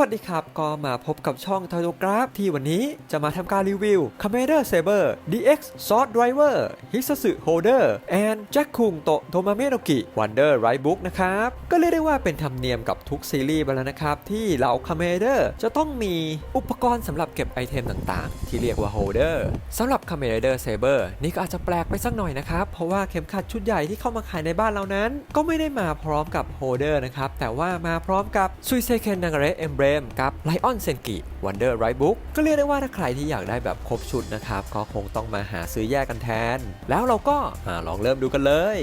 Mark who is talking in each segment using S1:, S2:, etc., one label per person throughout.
S1: วัสดีครับ ก็มาพบกับช่อง t o โกราฟที่วันนี้จะมาทำการรีวิว Commander Saber DX Sword Driver Hisasu Holder and Jack Kung To Tomame no Ki Wonder Right Book นะครับ ก็เรียกได้ว่าเป็นธรรมเนียมกับทุกซีรีส์ไปแล้วนะครับ ที่เหล่า Commander จะต้องมีอุปกรณ์สำหรับเก็บไอเทมต่างๆ ที่เรียกว่า Holder สำหรับ Commander Saber นี่ก็อาจจะแปลกไปสักหน่อยนะครับ เพราะว่าเข็มขัดชุดใหญ่ที่เข้ามาขายในบ้านเรานั้น ก็ไม่ได้มาพร้อมกับ Holder นะครับแต่ว่ามาพร้อมกับ s u i s e k e n Nagare Emblem กับ Lion Senki Wonder Right Book ก็เรียกได้ว่าถ้าใครที่อยากได้แบบครบชุดนะครับ ก็คงต้องมาหาซื้อแยกกันแทน แล้วเราก็มาลองเริ่มดูกันเลย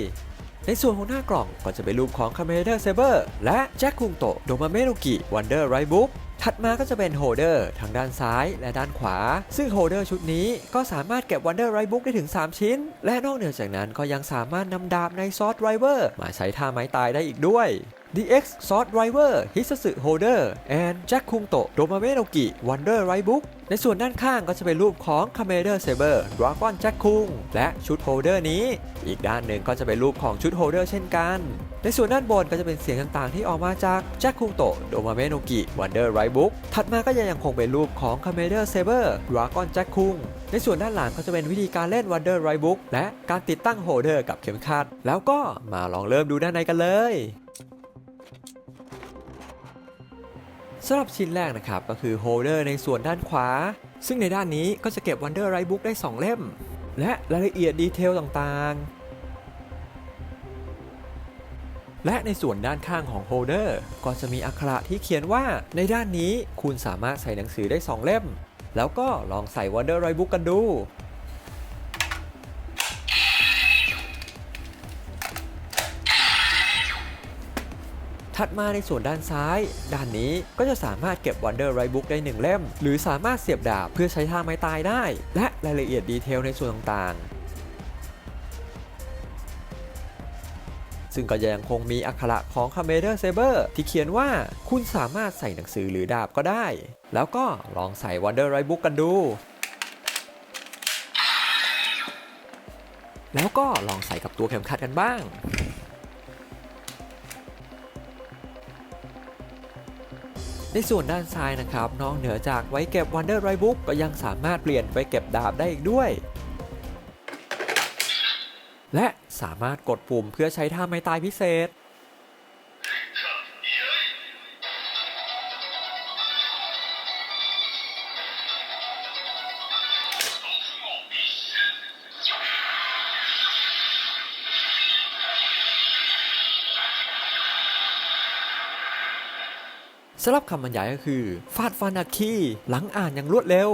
S1: ในส่วนของหน้ากล่องก็จะเป็นรูปของ Commander Saber และแจ็คคุงโตโดมาเมโนกิ Wonder Right Book ถัดมาก็จะเป็นโฮเดอร์ทางด้านซ้ายและด้านขวา ซึ่งโฮเดอร์ชุดนี้ก็สามารถเก็บ Wonder Right Book ได้ถึง 3 ชิ้น และนอกเหนือจากนั้นก็ยังสามารถนำดาบในซอสไรเวอร์มาใช้ท่าไม้ตายได้อีกด้วย DX Sword Driver Hisasu Holder and Jack kungto Domame no Ki Wonder Right Book ในส่วนด้านข้างก็จะเป็นรูปของ Commander Saber Dragon Jack Kung และชุดโฮเดอร์นี้ อีกด้านหนึ่งก็จะเป็นรูปของชุดโฮเดอร์เช่นกัน ในส่วนด้านบนก็จะเป็นเสียงต่างๆ ที่ออกมาจาก Jack kungto Domame no Ki Wonder Right Book ถัดมาก็ยังคงเป็นรูปของ Commander Saber Dragon Jack Kung ในส่วนด้านหลังก็จะเป็นวิธีการเล่น Wonder Right Book และการติดตั้งโฮเดอร์กับเข็มขัด แล้วก็มาลองเริ่มดูด้านในกันเลย สำหรับชิ้นแรกนะครับก็คือโฮลเดอร์ในส่วนด้านขวา ซึ่งในด้านนี้ก็จะเก็บ Wonder Right Book ได้ 2 เล่ม และรายละเอียดดีเทลต่างๆ และในส่วนด้านข้างของโฮลเดอร์ก็จะมีอักขระที่เขียนว่า ในด้านนี้คุณสามารถใส่หนังสือได้ 2 เล่ม แล้วก็ลองใส่ Wonder Right Book กันดู ถัดมาในส่วนด้านซ้าย ด้านนี้ก็จะสามารถเก็บ Wonder Right Book ได้ 1 เล่ม หรือสามารถเสียบดาบเพื่อใช้ท่าไม้ตายได้ และรายละเอียดดีเทลในส่วนต่างๆ ซึ่งก็ยังคงมีอักขระของ Commander Saber ที่เขียนว่าคุณสามารถใส่หนังสือหรือดาบก็ได้ แล้วก็ลองใส่ Wonder Right Book กันดู แล้วก็ลองใส่กับตัวเข็มขัดกันบ้าง ในส่วนด้านซ้ายนะครับนอกเหนือจากไว้เก็บ Wonder Right Book ก็ยังสามารถเปลี่ยนไปเก็บดาบได้อีกด้วย และสามารถกดปุ่มเพื่อใช้ท่าไม้ตายพิเศษ สำหรับคำบรรยายก็คือ ฟาดฟันอัดคีย์หลังอ่านอย่างรวดเร็ว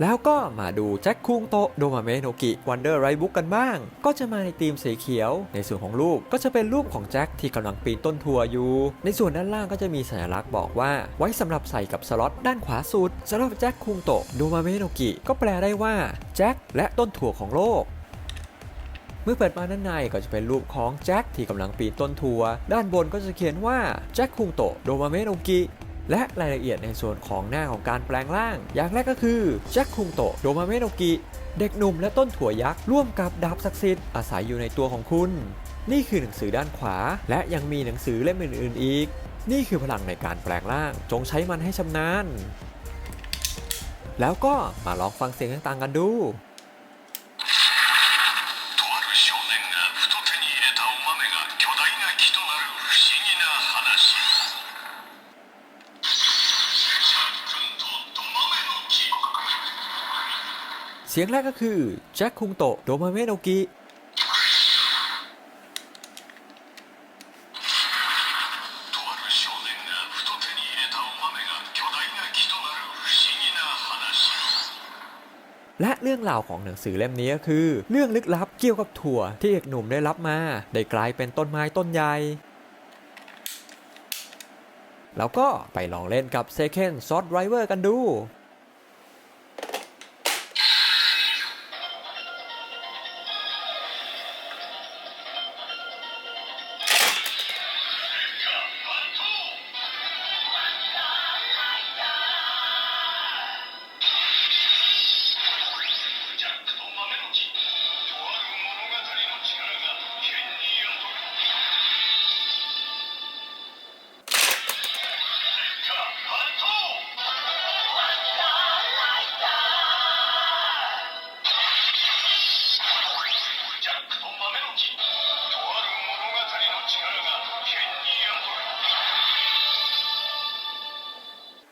S1: แล้วก็มาดูแจ็คคุงโตโดมาเมโนกิวันเดอร์ไรบุ๊กกันบ้าง ก็จะมาในธีมสีเขียว ในส่วนของรูปก็จะเป็นรูปของแจ็คที่กำลังปีนต้นถั่วอยู่ ในส่วนด้านล่างก็จะมีสัญลักษณ์บอกว่า ไว้สำหรับใส่กับสล็อตด้านขวาสุดสำหรับแจ็คคุงโตโดมาเมโนกิก็แปลได้ว่าแจ็คและต้นถั่วของโลก มื่อเปิดมาด้านในก็จะเป็นรูปของแจ็คที่กำลังปีนต้นทัวด้านบนก็จะเขียนว่าแจ็คคุงโตโดมาเมโนกิและรายละเอียดในส่วนของหน้าของการแปลงร่าง อย่างแรกก็คือแจ็คคุงโตโดมาเมโนกิเด็กหนุ่มและต้นถั่วยักษ์ร่วมกับดาบศักดิ์สิทธิ์อาศัยอยู่ในตัวของคุณ นี่คือหนังสือด้านขวา และยังมีหนังสือเล่มอื่นๆอีก นี่คือพลังในการแปลงร่าง จงใช้มันให้ชำนาญแล้วก็มาลองฟังเสียงต่างๆกันดู สียงแรกก็คือแจ็คคุงโตโดมาเมโนกิและเรื่องราวของหนังสือเล่มนี้ก็คือ เรื่องลึกลับเกี่ยวกับถั่วที่เอกหนุ่มได้รับมา ได้กลายเป็นต้นไม้ต้นใหญ่แล้วก็ไปลองเล่นกับ Second Shot Driver กันดู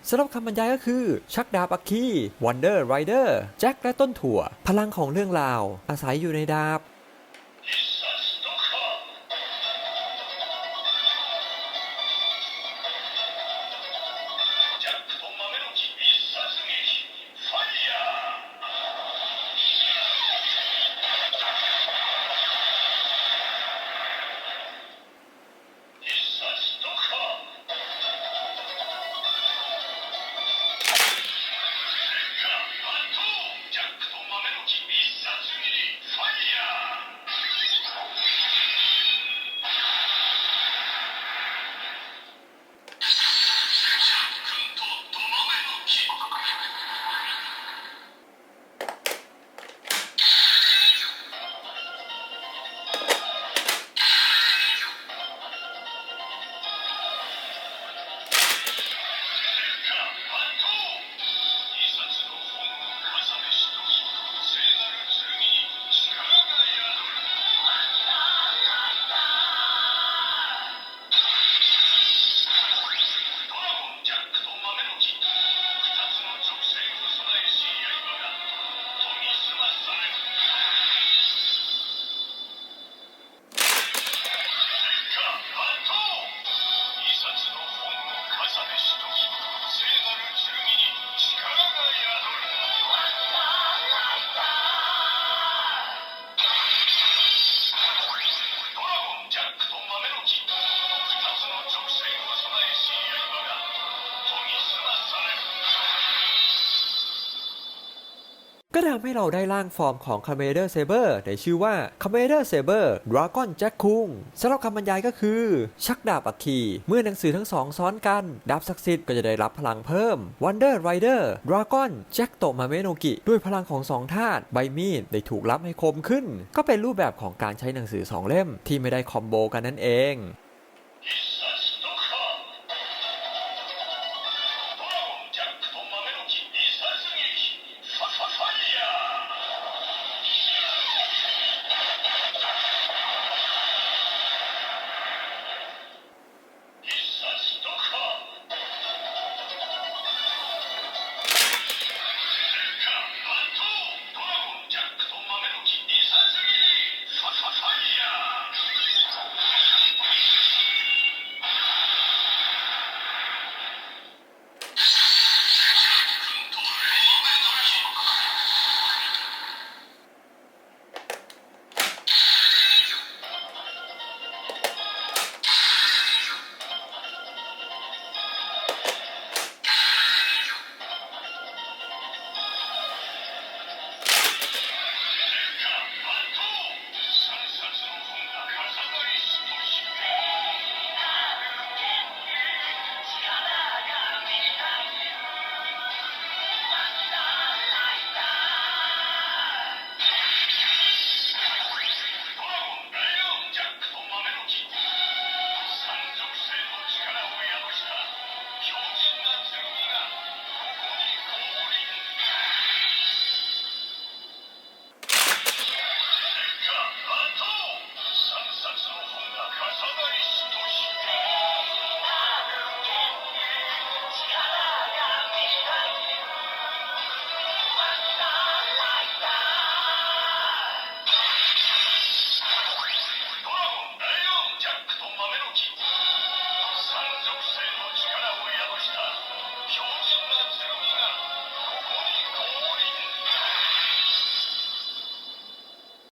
S1: สำหรับคำบรรยายก็คือ ชักดาบอัคคีวันเดอร์ไรเดอร์แจ็คและต้นถั่ว พลังของเรื่องราว อาศัยอยู่ในดาบ ก็ทำให้เราได้ร่างฟอร์มของ c a m e d e r Saber ในชื่อว่า c a m e d e r Saber Dragon Jack คุงสำหรับคำบรรยายก็คือ ชักดาบอัคคีเมื่อหนังสือทั้งสองซ้อนกัน ดาบศักดิ์สิทธิ์ก็จะได้รับพลังเพิ่ม Wonder Rider Dragon Jack โตมาเมโนกิ ด้วยพลังของสองธาตุใบมีดได้ถูกรับให้คมขึ้น ก็เป็นรูปแบบของการใช้หนังสือสองเล่มที่ไม่ได้คอมโบกันนั่นเอง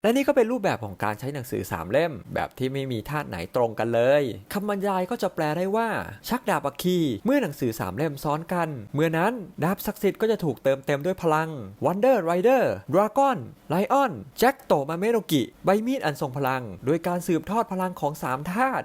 S1: และนี่ก็เป็นรูปแบบของการใช้หนังสือ 3 เล่ม แบบที่ไม่มีธาตุไหนตรงกันเลยคำบรรยายก็จะแปลได้ว่า ชักดาบอัคคี เมื่อหนังสือ 3 เล่มซ้อนกัน เมื่อนั้นดาบศักดิ์สิทธิ์ก็จะถูกเติมเต็มด้วยพลัง Wonder Rider Dragon Lion แจ็คโตมาเมโนกิ ใบมีดอันทรงพลัง โดยการสืบทอดพลังของ 3 ธาตุ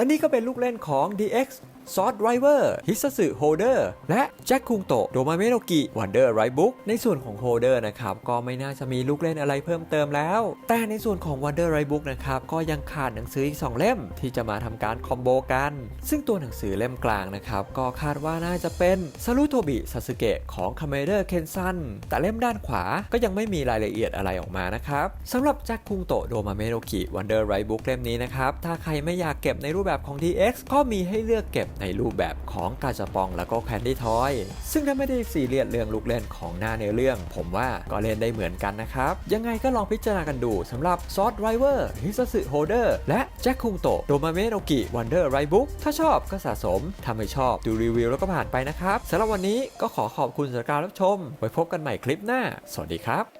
S1: และนี่ก็เป็นลูกเล่นของ DX s w o r d Driver Hisasu Holder และแจ็คคุงโตโดมาเมโนกิ Wonder Right Book ในส่วนของ Holder นะครับ ก็ไม่น่าจะมีลูกเล่นอะไรเพิ่มเติมแล้ว แต่ในส่วนของ Wonder Right Book นะครับ ก็ยังขาดหนังสืออีก 2 เล่ม ที่จะมาทำการคอมโบกัน ซึ่งตัวหนังสือเล่มกลางนะครับ ก็คาดว่าน่าจะเป็น s a r u t o b i Sasuke ของ Commander Kensan แต่เล่มด้านขวาก็ยังไม่มีรายละเอียดอะไรออกมานะครับสำหรับแจ็คคุงโตโดมาเมโนกิ Wonder Right Book เล่มนี้นะครับถ้าใครไม่อยากเก็บในรูปแบบของ DX ก็มีให้เลือกเก็บในรูปแบบของกาจาปองแล้วก็แคนดี้ทอย ซึ่งถ้าไม่ได้ซีเรียสเรื่องลูกเล่นของหน้าเนื้อเรื่อง ผมว่าก็เล่นได้เหมือนกันนะครับ ยังไงก็ลองพิจารณากันดูสำหรับซอสไ i เวอร์ฮิซ s สึโฮเดอร์และแจ็คคุงโตะโดมาเมโนกิวันเดอร์ไรบุ๊กถ้าชอบก็สะสม ถ้าไม่ชอบดูรีวิวแล้วก็ผ่านไปนะครับสำหรับวันนี้ก็ขอขอบคุณสำหรับการรับชม ไว้พบกันใหม่คลิปหน้า สวัสดีครับ